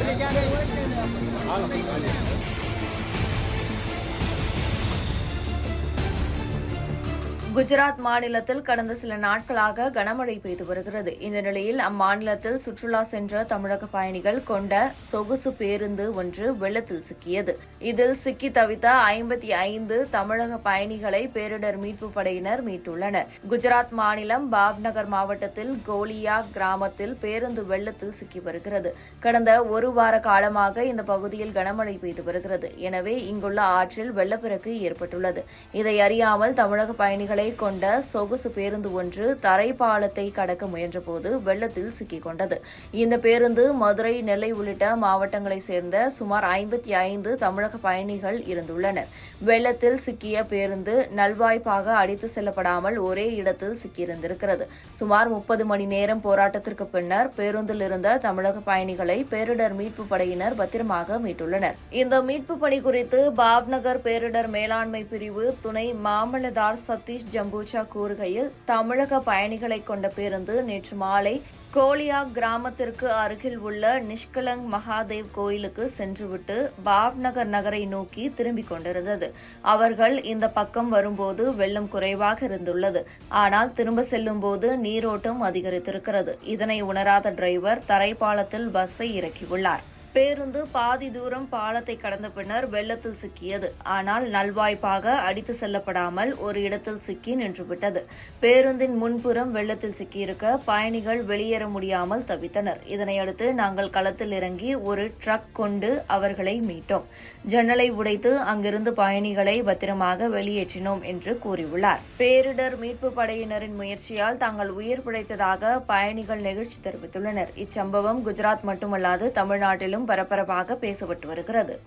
ਲਿਖਿਆ ਗਿਆ குஜராத் மாநிலத்தில் கடந்த சில நாட்களாக கனமழை பெய்து வருகிறது. இந்த நிலையில் அம்மாநிலத்தில் சுற்றுலா சென்ற தமிழக பயணிகள் கொண்ட சொகுசு பேருந்து ஒன்று வெள்ளத்தில் சிக்கியது. இதில் சிக்கி தவித்த ஐம்பத்தி ஐந்து தமிழக பயணிகளை பேரிடர் மீட்பு படையினர் மீட்டுள்ளனர். குஜராத் மாநிலம் பாப்நகர் மாவட்டத்தில் கோலியா கிராமத்தில் பேருந்து வெள்ளத்தில் சிக்கி வருகிறது. கடந்த ஒரு வார காலமாக இந்த பகுதியில் கனமழை பெய்து வருகிறது. எனவே இங்குள்ள ஆற்றில் வெள்ளப்பெருக்கு ஏற்பட்டுள்ளது. இதை அறியாமல் தமிழக பயணிகளை கொண்ட சொகுசு பேருந்து ஒன்று தரைப்பாலத்தை கடக்க முயன்றபோது வெள்ளத்தில் சிக்கிக் கொண்டது இந்த பேருந்து மதுரை நெல்லை உள்ளிட்ட மாவட்டங்களைச் சேர்ந்த சுமார் ஐம்பத்தி ஐந்து தமிழக பயணிகள் இருந்துள்ளனர். வெள்ளத்தில் சிக்கிய பேருந்து நல்வாய்ப்பாக அடித்து செல்லப்படாமல் ஒரே இடத்தில் சிக்கியிருந்திருக்கிறது. சுமார் முப்பது மணி நேரம் போராட்டத்திற்கு பின்னர் பேருந்தில் இருந்த தமிழக பயணிகளை பேரிடர் மீட்பு படையினர் பத்திரமாக மீட்டுள்ளனர். இந்த மீட்பு பணி குறித்து பாப்நகர் பேரிடர் மேலாண்மை பிரிவு துணை மாமல்லதார் சதீஷ் ஜம்பூச்சா கூறுகையில் தமிழக பயணிகளை கொண்ட பேருந்து நேற்று மாலை கோலியா கிராமத்திற்கு அருகில் உள்ள நிஷ்கலங் மகாதேவ் கோயிலுக்கு சென்றுவிட்டு பாவ்நகர் நகரை நோக்கி திரும்பிக் கொண்டிருந்தது. அவர்கள் இந்த பக்கம் வரும்போது வெள்ளம் குறைவாக இருந்துள்ளது. ஆனால் திரும்ப செல்லும் போது நீரோட்டம் அதிகரித்திருக்கிறது. இதனை உணராத டிரைவர் தரைப்பாலத்தில் பஸ்ஸை இறக்கியுள்ளார். பேருந்து பாதி தூரம் பாலத்தை கடந்த பின்னர் வெள்ளத்தில் சிக்கியது. ஆனால் நல்வாய்ப்பாக அடித்து செல்லப்படாமல் ஒரு இடத்தில் சிக்கி நின்றுவிட்டது. பேருந்தின் முன்புறம் வெள்ளத்தில் சிக்கியிருக்க பயணிகள் வெளியேற முடியாமல் தவித்தனர். இதனையடுத்து நாங்கள் களத்தில் இறங்கி ஒரு ட்ரக் கொண்டு அவர்களை மீட்டோம். ஜன்னலை உடைத்து அங்கிருந்து பயணிகளை பத்திரமாக வெளியேற்றினோம் என்று கூறியுள்ளார். பேரிடர் மீட்பு படையினரின் முயற்சியால் தாங்கள் உயிர் பிழைத்ததாக பயணிகள் நெகிழ்ச்சி தெரிவித்துள்ளனர். இச்சம்பவம் குஜராத் மட்டுமல்லாது தமிழ்நாட்டிலும் பரபரப்பாக பேசப்பட்டு வருகிறது.